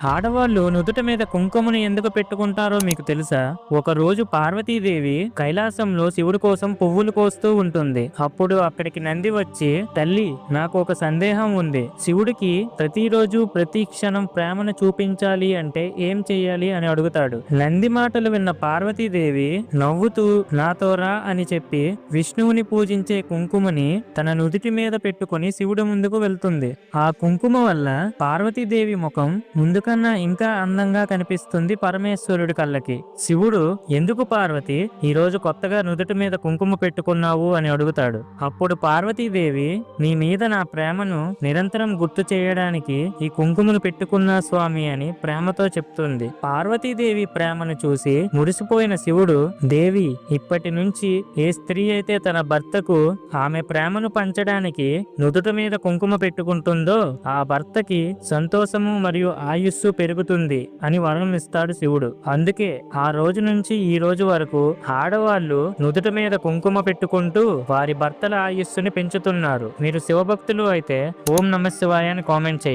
ఆడవాళ్ళు నుదుట మీద కుంకుమను ఎందుకు పెట్టుకుంటారో మీకు తెలుసా? ఒకరోజు పార్వతీదేవి కైలాసంలో శివుడి కోసం పువ్వులు కోస్తూ ఉంటుంది. అప్పుడు అక్కడికి నంది వచ్చి తల్లి నాకు ఒక సందేహం ఉంది. శివుడికి ప్రతిరోజు ప్రతి క్షణం ప్రేమను చూపించాలి అంటే ఏం చెయ్యాలి? అని అడుగుతాడు. నంది మాటలు విన్న పార్వతీదేవి నవ్వుతూ నాతోరా అని చెప్పి విష్ణువుని పూజించే కుంకుమని తన నుదుటి మీద పెట్టుకొని శివుడి ముందుకు వెళ్తుంది. ఆ కుంకుమ వల్ల పార్వతీదేవి ముఖం ముందుకన్నా ఇంకా అందంగా కనిపిస్తుంది పరమేశ్వరుడి కళ్ళకి. శివుడు ఎందుకు పార్వతి? ఈ రోజు కొత్తగా నుదుటి మీద కుంకుమ పెట్టుకున్నావు అని అడుగుతాడు. అప్పుడు పార్వతీదేవి నీ మీద నా ప్రేమను నిరంతరం గుర్తు చేయడానికి ఈ కుంకుమను పెట్టుకున్నా స్వామి అని ప్రేమతో చెప్తుంది. పార్వతీదేవి ప్రేమను చూసి మురిసిపోయిన శివుడు దేవి ఇప్పటి నుంచి ఏ స్త్రీ అయితే తన భర్తకు ఆమె ప్రేమను పంచడానికి నుదుట మీద కుంకుమ పెట్టుకుంటుందో ఆ భర్తకి సంతోషము మరియు ఆయుష్ ఆయుస్సు పెరుగుతుంది అని వరం ఇస్తాడు శివుడు. అందుకే ఆ రోజు నుంచి ఈ రోజు వరకు ఆడవాళ్ళు నుదుట మీద కుంకుమ పెట్టుకుంటూ వారి భర్తల ఆయుస్సుని పెంచుతున్నారు. మీరు శివభక్తులు అయితే ఓం నమ శివాయ అని కామెంట్ చేయండి.